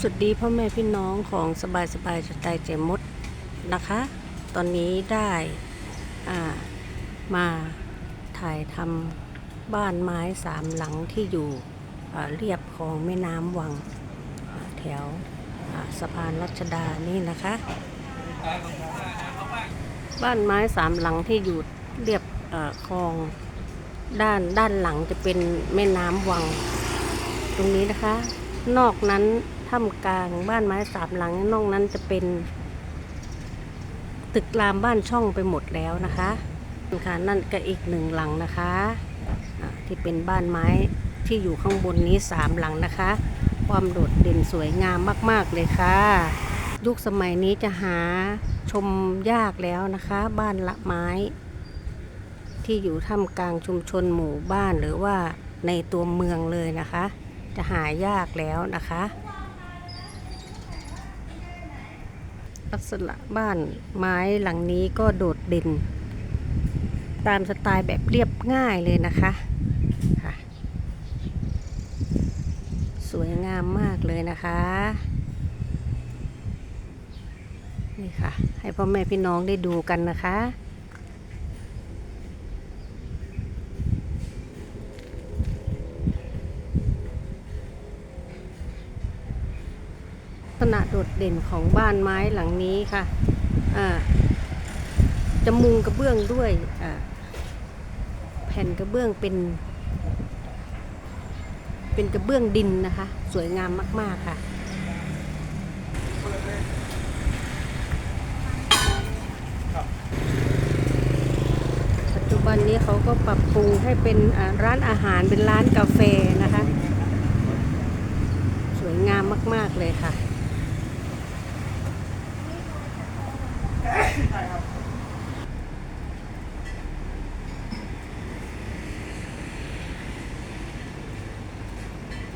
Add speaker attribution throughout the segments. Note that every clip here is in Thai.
Speaker 1: สวัสดีพ่อแม่พี่น้องของสบายสบายสไตล์เจมดนะคะ ตอนนี้ได้ามาถ่ายทำบ้านไม้สามหลังที่อยู่เรียบของแม่น้ำวังแถวสะพานรัชดานี่นะคะ บ้านไม้สามหลังที่อยู่เรียบคลองด้านด้านหลังจะเป็นแม่น้ำวัง ตรงนี้นะคะ นอกนั้น ถ้ำกลางบ้านไม้สามหลังนอกนั้นจะเป็น ตึกรามบ้านช่องไปหมดแล้วนะคะค่ะนั่นก็อีกหนึ่งหลังนะคะอ่าที่เป็นบ้านไม้ที่อยู่ข้างบนนี้สามหลังนะคะ ความโดดเด่นสวยงามมาก ๆ เลยค่ะ ยุคสมัยนี้จะหาชมยากแล้วนะคะ บ้านละไม้ ที่อยู่ท่ามกลางชุมชนหมู่บ้านหรือว่าในตัวเมืองเลยนะคะ จะหายากแล้วนะคะ ลักษณะบ้านไม้หลังนี้ก็โดดเด่น ตามสไตล์แบบเรียบง่ายเลยนะคะค่ะสวยงามมากเลยนะคะนี่ค่ะ ให้พ่อแม่พี่น้องได้ดูกันนะคะ ษณะโดดเด่นของบ้านไม้หลังนี้ค่ะจะมุงกระเบื้องด้วยแผ่นกระเบื้องเป็น เป็นกระเบื้องดินนะคะ สวยงามมาก ๆ ค่ะปัจจุบันนี้เขาก็ปรับปรุงให้เป็นร้านอาหารเป็นร้านกาแฟนะคะ สวยงามมาก ๆ เลยค่ะ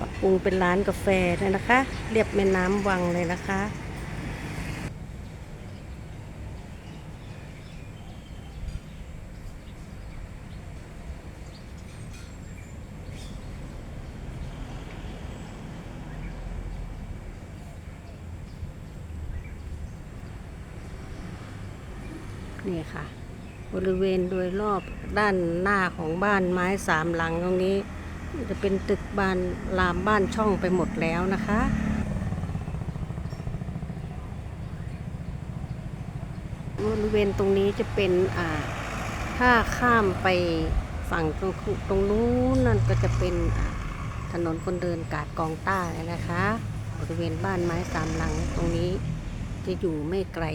Speaker 1: ปรับปรุงเป็นร้านกาแฟเลยนะคะ เรียบแม่น้ำวังเลยนะคะนี่ค่ะ บริเวณโดยรอบด้านหน้าของบ้านไม้สามหลังตรงนี้ จะเป็นตึกบ้านรามบ้านช่องไปหมดแล้วนะคะบริเวณตรงนี้จะเป็นอ่าถ้าข้ามไปฝั่งตรงตรงนู้นนั่นก็จะเป็นถนนคนเดินกาดกองต้าเลยนะคะ บริเวณบ้านไม้สามหลังตรงนี้จะอยู่ไม่ไกล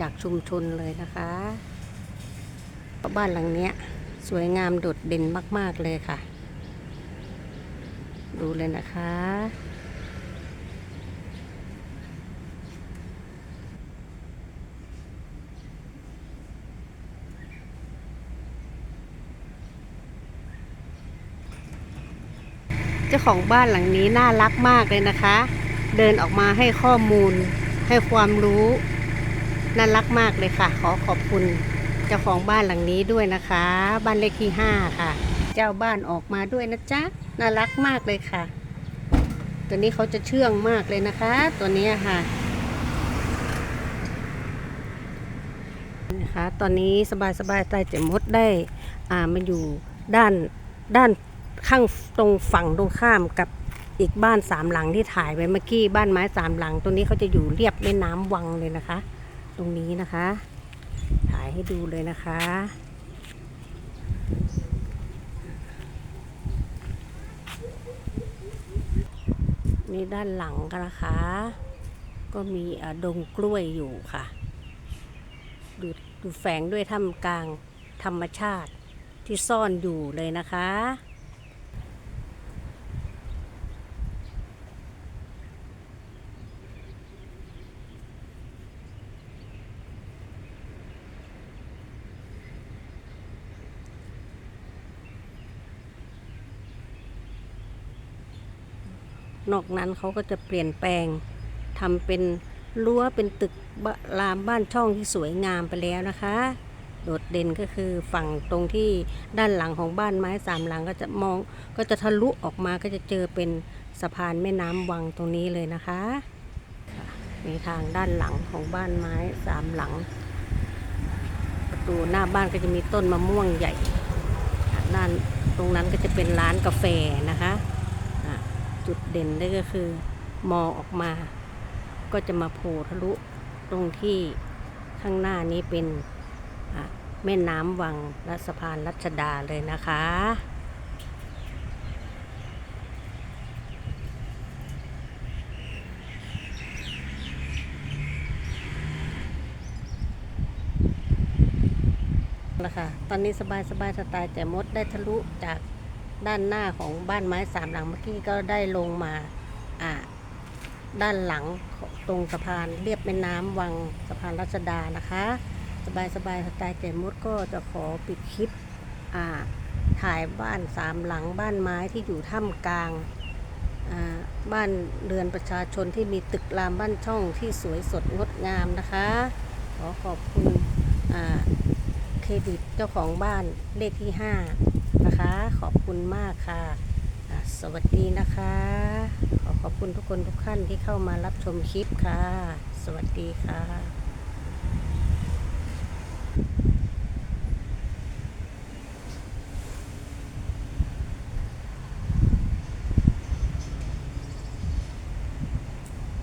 Speaker 1: จากชุมชนเลยนะคะ บ้านหลังเนี้ย สวยงามโดดเด่นมาก ๆ เลยค่ะ ดูเลยนะคะ เจ้าของบ้านหลังนี้น่ารักมากเลยนะคะ เดินออกมาให้ข้อมูลให้ความรู้ น่ารักมากเลยค่ะ ขอขอบคุณ เจ้าของบ้านหลังนี้ด้วยนะคะ บ้านเลขที่ห้าค่ะ เจ้าบ้านออกมาด้วยนะจ๊ะน่ารักมากเลยค่ะ ตัวนี้เขาจะเชื่องมากเลยนะคะ ตัวนี้ค่ะนะคะตอนนี้สบายสบายๆใจเจมดได้อ่ามาอยู่ด้านด้านข้างตรงฝั่งตรงข้ามกับอีกบ้านสามหลังที่ถ่ายไว้เมื่อกี้บ้านไม้สามหลัง ตรงนี้เขาจะอยู่เรียบแม่น้ำวังเลยนะคะ ตรงนี้นะคะายให้ดูเลยนะคะ นี่ด้านหลังกันนะคะ ก็มีดงกล้วยอยู่ค่ะ ดูดูแฝงด้วยถ้ำกลางธรรมชาติที่ซ่อนอยู่เลยนะคะ นอกนั้นเขาก็จะเปลี่ยนแปลงทำเป็นรั้วเป็นตึกบะรามบ้านช่องที่สวยงามไปแล้วนะคะ โดดเด่นก็คือฝั่งตรงที่ด้านหลังของบ้านไม้สามหลังก็จะมองก็จะทะลุออกมาก็จะเจอเป็นสะพานแม่น้ำวังตรงนี้เลยนะคะมีทางด้านหลังของบ้านไม้สามหลัง ประตูหน้าบ้านก็จะมีต้นมะม่วงใหญ่ด้านตรงนั้นก็จะเป็นร้านกาแฟนะคะ จุดเด่นได้ก็คือ มองออกมา ก็จะมาโผล่ทะลุตรงที่ข้างหน้านี้เป็นแม่น้ำวังและสะพานรัชดาเลยนะคะ นะคะ ตอนนี้สบายสบายสไตล์แต่มดได้ทะลุจาก ด้านหน้าของบ้านไม้สามหลังเมื่อกี้ก็ได้ลงมาอ่าด้านหลังตรงสะพานเรียบแม่น้ำวังสะพานรัชดานะคะ สบายสบายสไตล์แต่มดก็จะขอปิดคลิปอ่าถ่ายบ้านสามหลังบ้านไม้ที่อยู่ถ้ำกลางอ่าบ้านเรือนประชาชนที่มีตึกรามบ้านช่องที่สวยสดงดงามนะคะ ขอขอบคุณอ่า รดิตเจ้าของบ้านเลขที่ 5 นะคะ ขอบคุณมากค่ะอะ สวัสดีนะคะ ขอขอบคุณทุกคนทุกท่านที่เข้ามารับชมคลิปค่ะ สวัสดีค่ะ